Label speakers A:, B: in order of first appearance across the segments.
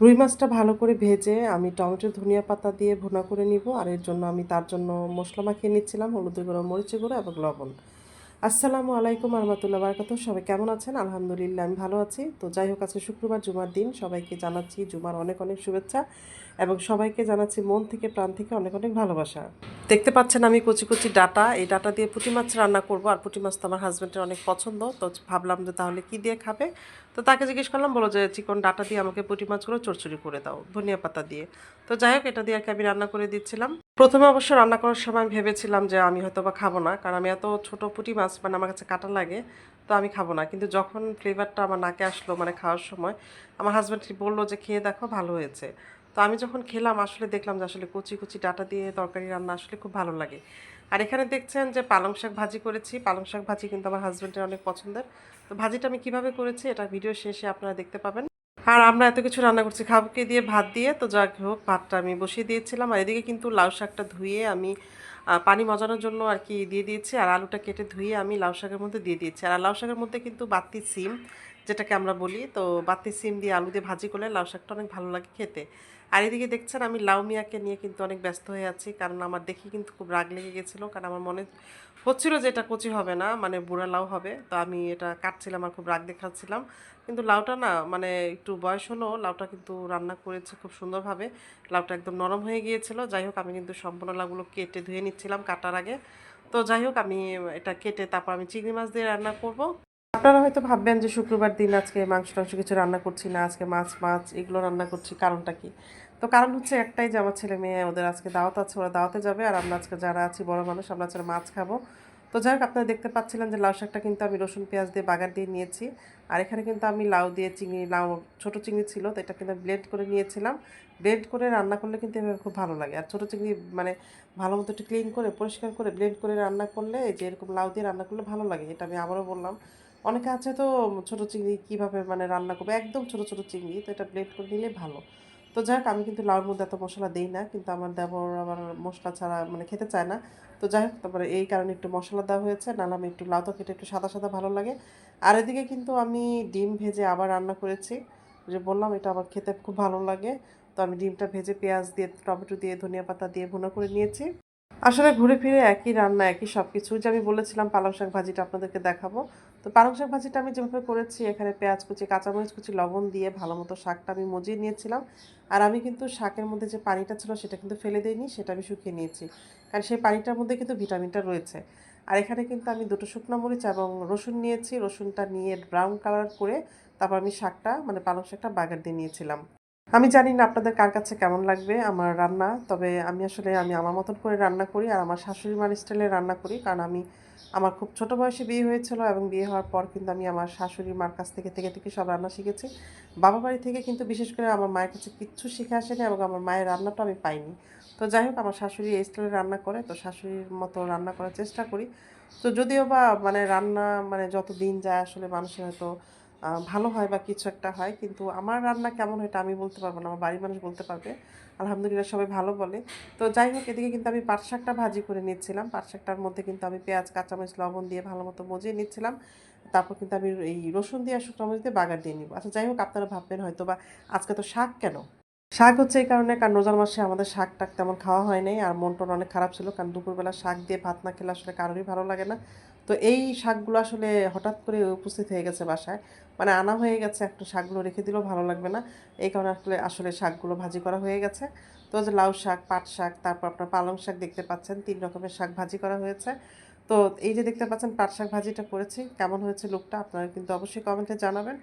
A: রুই মাছটা ভালো করে ভেজে আমি টমেটো ধনিয়া পাতা দিয়ে ভুনা করে নিব। আর এর জন্য আমি তার জন্য মশলা মাখিয়ে নিচ্ছিলাম হলুদের গুঁড়ো মরিচ গুঁড়ো এবং লবণ। আসসালামু আলাইকুম আহমতুল্লাহ বারকাত সবাই কেমন আছেন? আলহামদুলিল্লাহ, আমি ভালো আছি। তো যাই হোক, আজকে শুক্রবার, জুমার দিন। সবাইকে জানাচ্ছি জুমার অনেক অনেক শুভেচ্ছা এবং সবাইকে জানাচ্ছি মন থেকে, প্রাণ থেকে অনেক অনেক ভালোবাসা। দেখতে পাচ্ছেন আমি কচি কচি ডাটা। এই ডাটা দিয়ে পুঁটি মাছ রান্না করব। আর পুঁটি মাছ তো আমার হাজব্যান্ডের অনেক পছন্দ। তো ভাবলাম যে তাহলে কি দিয়ে খাবে? তো তাকে জিজ্ঞেস করলাম, বলো যে, চিকন ডাটা দিয়ে আমাকে পুঁটি মাছগুলো চড়চড়ি করে দাও ধনিয়া পাতা দিয়ে। তো যাই হোক, এটা দিয়ে আর আমি রান্না করে দিচ্ছিলাম। প্রথমে অবশ্য রান্না করার সময় আমি ভেবেছিলাম যে আমি হয়তো বা খাব না, কারণ আমি এত ছোট পুঁটি মাছ মানে আমার কাছে কাটা লাগে, তো আমি খাব না। কিন্তু যখন ফ্লেভারটা আমার নাকে আসলো মানে খাওয়ার সময়, আমার হাজব্যান্ড বলল যে, খেয়ে দেখো, ভালো হয়েছে। তো আমি যখন খেলাম, আসলে দেখলাম যে আসলে কুচি কুচি ডাটা দিয়ে তরকারি রান্না আসলে খুব ভালো লাগে। আর এখানে দেখছেন যে পালং শাক ভাজি করেছি। পালং শাক ভাজি কিন্তু আমার হাজব্যান্ডের অনেক পছন্দের। তো ভাজিটা আমি কীভাবে করেছি, এটা ভিডিও শেষে আপনারা দেখতে পাবেন। আর আমরা এত কিছু রান্না করছি। খাবুকে দিয়ে ভাত দিয়ে, তো যাক হোক, ভাতটা আমি বসিয়ে দিয়েছিলাম। আর এদিকে কিন্তু লাউ শাকটা ধুয়ে আমি পানি মজানোর জন্য আর কি দিয়ে দিয়েছি। আর আলুটা কেটে ধুয়ে আমি লাউ শাকের মধ্যে দিয়ে দিয়েছি। আর লাউ শাকের মধ্যে কিন্তু বাতি সিম যেটাকে আমরা বলি, তো বাতি, সিম দিয়ে আলু দিয়ে ভাজি করলে লাউ শাকটা অনেক ভালো লাগে খেতে। আর এদিকে দেখছেন আমি লাউ মিয়াকে নিয়ে কিন্তু অনেক ব্যস্ত হয়ে আছি, কারণ আমার দেখি কিন্তু খুব রাগ লেগে গেছিল, কারণ আমার মনে হচ্ছিল যে এটা কচি হবে না মানে বুড়া লাউ হবে। তো আমি এটা কাটছিলাম আর খুব রাগ দেখাচ্ছিলাম। কিন্তু লাউটা না মানে একটু বয়স হলো, লাউটা কিন্তু রান্না করেছে খুব সুন্দরভাবে। লাউটা একদম নরম হয়ে গিয়েছিল। যাই হোক, আমি কিন্তু সম্পূর্ণ লাউগুলো কেটে ধুয়ে নিচ্ছিলাম কাটার আগে। তো যাই হোক, আমি এটা কেটে তারপর আমি চিংড়ি মাছ দিয়ে রান্না করব। আপনারা হয়তো ভাববেন যে শুক্রবার দিন আজকে মাংস টাংস কিছু রান্না করছি না, আজকে মাছ মাছ, এগুলো রান্না করছি, কারণটা কি? তো কারণ হচ্ছে একটাই যে আমার ছেলে মেয়ে, ওদের আজকে দাওয়াত আছে, ওরা দাওয়াতে যাবে আর আমরা আজকে যারা আছি বড় মানুষ, আমরা আজকে মাছ খাব। তো যাই হোক, আপনারা দেখতে পাচ্ছিলেন যে লাউ শাকটা কিন্তু আমি রসুন, পেঁয়াজ দিয়ে বাগার দিয়ে নিয়েছি। আর এখানে কিন্তু আমি লাউ দিয়ে চিংড়ি, লাউ ছোটো চিংড়ি ছিল, তো এটা কিন্তু ব্লেন্ড করে নিয়েছিলাম। ব্লেন্ড করে রান্না করলে কিন্তু এভাবে খুব ভালো লাগে। আর ছোটো চিংড়ি মানে ভালো মতো একটু ক্লিন করে, পরিষ্কার করে ব্লেন্ড করে রান্না করলে এই যে এরকম লাউ দিয়ে রান্না করলে ভালো লাগে, এটা আমি আবারও বললাম। অনেকে আছে তো ছোটো চিংড়ি কীভাবে মানে রান্না করবে? একদম ছোটো ছোটো চিংড়ি, তো এটা ব্লেন্ড করে নিলে ভালো। তো যাই হোক, আমি কিন্তু লাউর মধ্যে এত মশলা দিই না, কিন্তু আমার দেবর আবার মশলা ছাড়া মানে খেতে চায় না। তো যাই হোক, তারপরে এই কারণে একটু মশলা দেওয়া হয়েছে, নাহলে আমি একটু লাউ তরকারিটা একটু সাদা সাদা ভালো লাগে। আর এদিকে কিন্তু আমি ডিম ভেজে আবার রান্না করেছি। যে বললাম, এটা আমার খেতে খুব ভালো লাগে। তো আমি ডিমটা ভেজে পেঁয়াজ দিয়ে, টমেটো দিয়ে, ধনিয়া পাতা দিয়ে ভুনা করে নিয়েছি। আসলে ঘুরে ফিরে একই রান্না, একই সব কিছু যে আমি বলেছিলাম পালং শাক ভাজিটা আপনাদেরকে দেখাবো। তো পালং শাক ভাজিটা আমি যেভাবে করেছি, এখানে পেঁয়াজ কুচি, কাঁচামরিচ কুচি, লবণ দিয়ে ভালো মতো শাকটা আমি মজিয়ে নিয়েছিলাম। আর আমি কিন্তু শাকের মধ্যে যে পানিটা ছিল সেটা কিন্তু ফেলে দিইনি, সেটা আমি শুকিয়ে নিয়েছি। কারণ সেই পানিটার মধ্যে কিন্তু ভিটামিনটা রয়েছে। আর এখানে কিন্তু আমি দুটো শুকনো মরিচ এবং রসুন নিয়েছি। রসুনটা নিয়ে ব্রাউন কালার করে তারপর আমি শাকটা মানে পালং শাকটা বাগার দিয়ে নিয়েছিলাম। আমি জানি না আপনাদের কার কাছে কেমন লাগবে আমার রান্না, তবে আমি আসলে, আমি আমার মতন করে রান্না করি আর আমার শাশুড়ি মার স্টাইলে রান্না করি, কারণ আমি, আমার খুব ছোট বয়সে বিয়ে হয়েছিল এবং বিয়ে হওয়ার পর কিন্তু আমি আমার শাশুড়ি মার কাছ থেকে থেকে থেকে সব রান্না শিখেছি। বাবা বাড়ি থেকে কিন্তু বিশেষ করে আমার মায়ের কাছে কিচ্ছু শিখে আসেনি এবং আমার মায়ের রান্নাটা আমি পাইনি। তো যাই হোক, আমার শাশুড়ি এই স্টাইলে রান্না করে, তো শাশুড়ির মতো রান্না করার চেষ্টা করি। তো যদিও বা মানে রান্না মানে যত দিন যায় আসলে মানুষের হয়তো ভালো হয় বা কিছু একটা হয়, কিন্তু আমার রান্না কেমন হয় এটা আমি বলতে পারব না, আমার বাড়ির মানুষ বলতে পারবে। আলহামদুলিল্লাহ সবাই ভালো বলে। তো যাই হোক, এদিকে কিন্তু আমি পাট শাকটা ভাজি করে নিচ্ছিলাম। পাট শাকটার মধ্যে কিন্তু আমি পেঁয়াজ, কাঁচামরিচ, লবণ দিয়ে ভালো মতো মজিয়ে নিচ্ছিলাম। তারপর কিন্তু আমি এই রসুন দিয়ে শুকনো মরিচ দিয়ে বাগার দিয়ে নিব। আচ্ছা যাই হোক, আপনারা ভাববেন হয়তো বা আজকে তো শাক কেন? শাক হচ্ছে এই কারণে, কারণ রোজার মাসে আমাদের শাক টাক তেমন খাওয়া হয় নাই আর মন টন অনেক খারাপ ছিল, কারণ দুপুরবেলা শাক দিয়ে ভাত না খেলে আসলে কারোরই ভালো লাগে না। তো এই শাকগুলো আসলে হঠাৎ করে উপস্থিত হয়ে গেছে বাসায়। মানে আনা হয়ে গেছে, একটু শাকগুলো রেখে দিলেও ভালো লাগবে না। এই কারণে আসলে আসলে শাকগুলো ভাজি করা হয়ে গেছে। তো যে লাউ শাক, পাট শাক, তারপর আপনার পালং শাক দেখতে পাচ্ছেন, তিন রকমের শাক ভাজি করা হয়েছে। তো এই যে দেখতে পাচ্ছেন পাট শাক ভাজিটা করেছি, কেমন হয়েছে লোকটা আপনারা কিন্তু অবশ্যই কমেন্টে জানাবেন।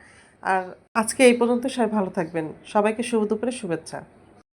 A: আর আজকে এই পর্যন্ত সবাই ভালো থাকবেন। সবাইকে শুভ দুপুরে শুভেচ্ছা।